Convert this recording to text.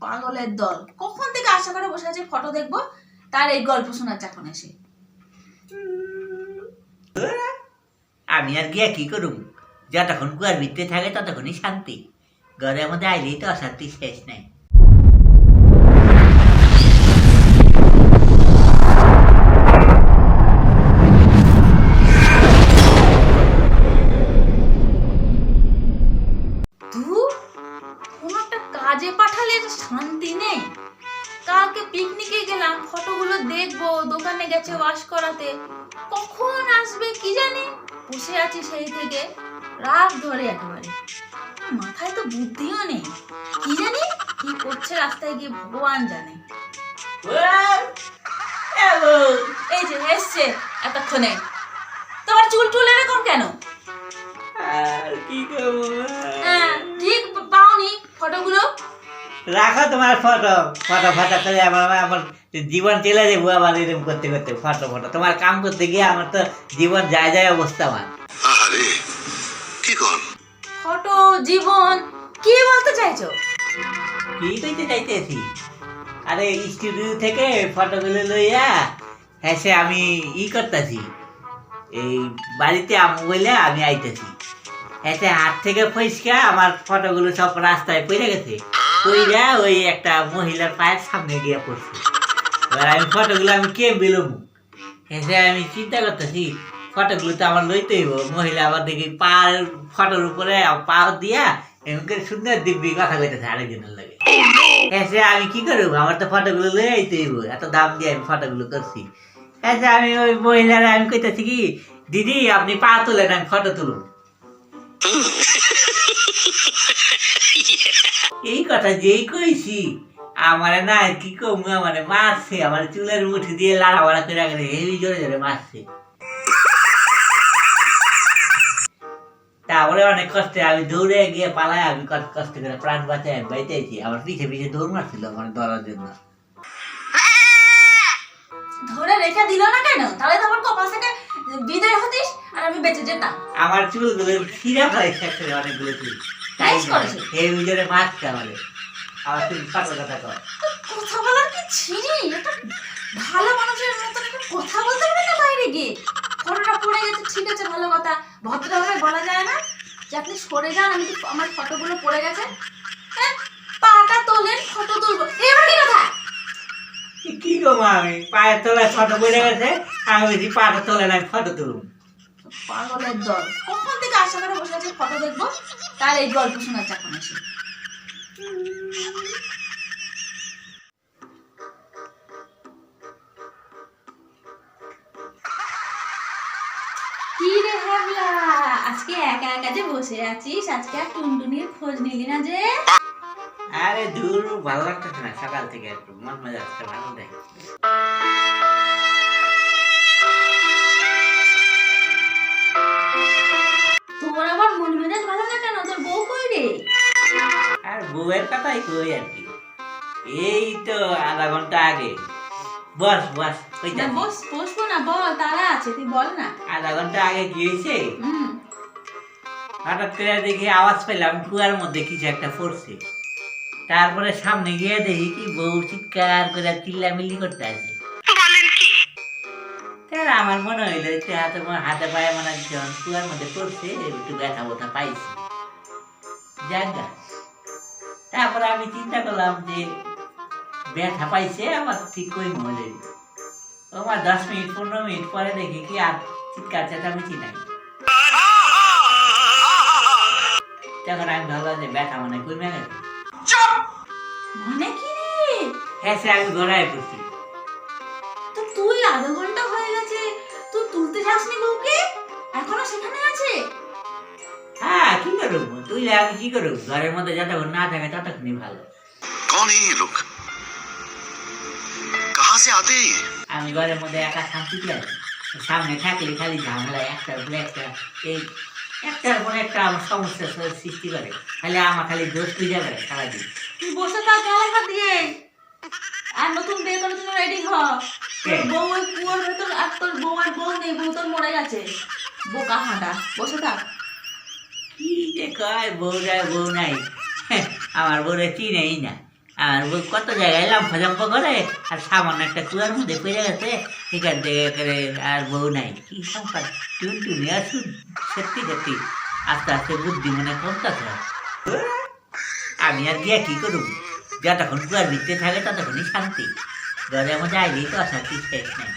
পাগলের দল। কখন থেকে আশা করে বসে আছে ফটো দেখব? তার এই গল্প শোনার এখন এসে। আমি আর গিয়া কি করুম? যতক্ষণ কুয়ার ভিতরে থাকে ততক্ষণই শান্তি। ঘরের মধ্যে আইলেই তো অশান্তি শেষ নাই। যে শান্তি নেই। কালকে পিকনিকে গেলাম ফটোগুলো দেখব দোকানে গেছে ওয়াশ করাতে। কখন আসবে কি জানি? বসে আছি সেই থেকে রাত ধরে একেবারে। মাথায় তো বুদ্ধিও নেই। কি জানি কি করছে রাস্তায় গিয়ে ভগবান জানে। এই যে এসছে এতক্ষণে। তোমার চুল টুল এরকম কেন? কি হ্যাঁ ঠিক পাওনি ফটোগুলো। রাখো তোমার ফটো ফটো ফটো করে আমার আমার জীবন চলে যাব আবার এরকম করতে করতে ফটো ফটো তোমার কাম করতে গিয়ে আমার তো জীবন যায় যায় অবস্থা আমার। আরে কি কর ফটো জীবন কি বলতে চাইছো? কি কইতে চাইতেছি? আরে স্টুডিও থেকে ফটোগুলো লইয়া হ্যাঁ সে আমি ই করতেছি। এই বাড়িতে আমু বলে আমি আইতেছি। হ্যাঁ সে হাত থেকে ফইসকা আমার ফটোগুলো সব রাস্তায় পড়ে গেছে। পইরা ওই একটা মহিলার পায়ের সামনে গিয়ে পড়ছে। এবার আমি ফটোগুলো আমি কে বেলুম হ্যাঁ আমি চিন্তা করতেছি, ফটোগুলো তো আমার লইতে হইব। মহিলা আবার দেখি পা ফটোর উপরে পা দিয়া এমন করে সুন্দর দিব্যি কথা কইতেছে আরেকজনের লাগে। এসে আমি কি করব? আমার তো ফটোগুলো লয়ে আইতে হইব। এত দাম দিয়ে আমি ফটোগুলো করছি। এসে আমি ওই মহিলারা আমি কইতেছি কি, দিদি, আপনি পা তোলেন, আমি ফটো তুলুন এই কথা যেই কইছি, আমার না কি কম, আমার মারছে, আমার চুলের মুঠি দিয়ে লাড়া বাড়া করে রাখে হেভি জোরে জোরে মারছে। তারপরে অনেক কষ্টে আমি দৌড়ে গিয়ে পালাই আমি কষ্ট কষ্ট করে প্রাণ বাঁচাই আমি বাইতেছি আমার পিছে পিছে দৌড় মারছিল আমার ধরার জন্য। ধরে রেখে দিল না কেন? তাহলে তো আমার কপাল থেকে বিদায় হতিস? আর আমি বেঁচে যেতাম। আমার চুলগুলো ছিঁড়া ফেলাইছে একসাথে অনেকগুলো চুল। তাই করেছে। এই ভিতরে মারছে আমাদের। আমার চুল ফাঁকা কথা কয়। কথা বলার কি একটা ভালো মানুষের মতন একটা কথা বলতে পারে না বাইরে গিয়ে? ফটোটা পড়ে গেছে ঠিক আছে ভালো কথা। ভদ্রভাবে বলা যায় না? যে আপনি সরে যান আমি আমার ফটোগুলো পড়ে গেছে। হ্যাঁ পাটা তোলেন ফটো তুলবো। এবার কি কথা? কি- কি করব আমি? পায়ের তলায় ফটো পড়ে গেছে আমি বলছি পাটা তোলে না ফটো তুলুন পাগলের দল। কখন থেকে আশা করে বসে আছে, ফটো দেখব, তার এই গল্প আজকে একা একা যে বসে আছিস, আজকে আর টুনটুনির খোঁজ নিলি না যে? আরে দূর ভালো লাগতেছে না সকাল থেকে একটু। মন মজা আসছে ভালো দেয় বউয়ের কথাই কই আর কি। এই তো আধা ঘণ্টা আগে। বস বস ওই না বস বসবো না বল তারা আছে তুই বল না। আধা ঘণ্টা আগে গিয়েছে হুম। হঠাৎ করে দেখি আওয়াজ পেলাম কুয়ার মধ্যে কিছু একটা পড়ছে। তারপরে সামনে গিয়ে দেখি কি বউ চিৎকার করে চিল্লামিল্লি করতে আছে। আমার মনে হইল যে হাতে মনে- হাতে পায়ে মনে যখন কুয়ার মধ্যে পড়ছে একটু ব্যথা ব্যথা পাইছি জায়গা তারপরে আমি চিন্তা করলাম যে ব্যথা পাইছে আমার ঠিক কই মনে আমার দশ মিনিট পনেরো মিনিট পরে দেখি কি আর চিৎকার চেঁচামেচি নাই। তখন আমি ভাবলাম যে ব্যথা মনে কমে গেছে। মানে কি রে? হ্যাঁ সে আমি ঘোড়ায় পড়ছি। তো তুই আধা বুঝলে আমি কি করব ঘরের মধ্যে যতক্ষণ না থাকে ততক্ষণই ভালো। কোন এই লোক? কাহা সে আতে আমি ঘরের মধ্যে একা শান্তিতে সামনে থাকলে খালি ঝামেলা একটার পরে একটা এই একটার পরে একটা আমার সমস্যার সৃষ্টি করে। খালি আমার খালি দোষ হয়ে যাবে সারাদিন। তুই বসে থাক এলাকা দিয়ে আর নতুন বিয়ে করার জন্য রেডি হ। বউ ওই কুয়োর ভেতর আর তোর বউ আর বউ নেই বউ তোর মরে গেছে। বোকা হাঁটা। বসে থাক। কি কয় বউ যায় বউ নাই। হ্যাঁ, আমার বউরে চিনেই না। আর বউ কত জায়গায় লাম্পা জাম্পা করে আর সামান্য একটা কুয়ার মধ্যে পড়ে গেছে এখান থেকে করে আর বউ নাই। কি সংসার? টুন টুনি আসুন সত্যি সত্যি। আস্তে আস্তে বুদ্ধি মনে কমতেছে। আমি আর গিয়া কী করব যতক্ষণ কুয়ার ভিতরে থাকে ততক্ষণই শান্তি। ঘরের মধ্যে আইলেই তো অশান্তি শেষ নেই।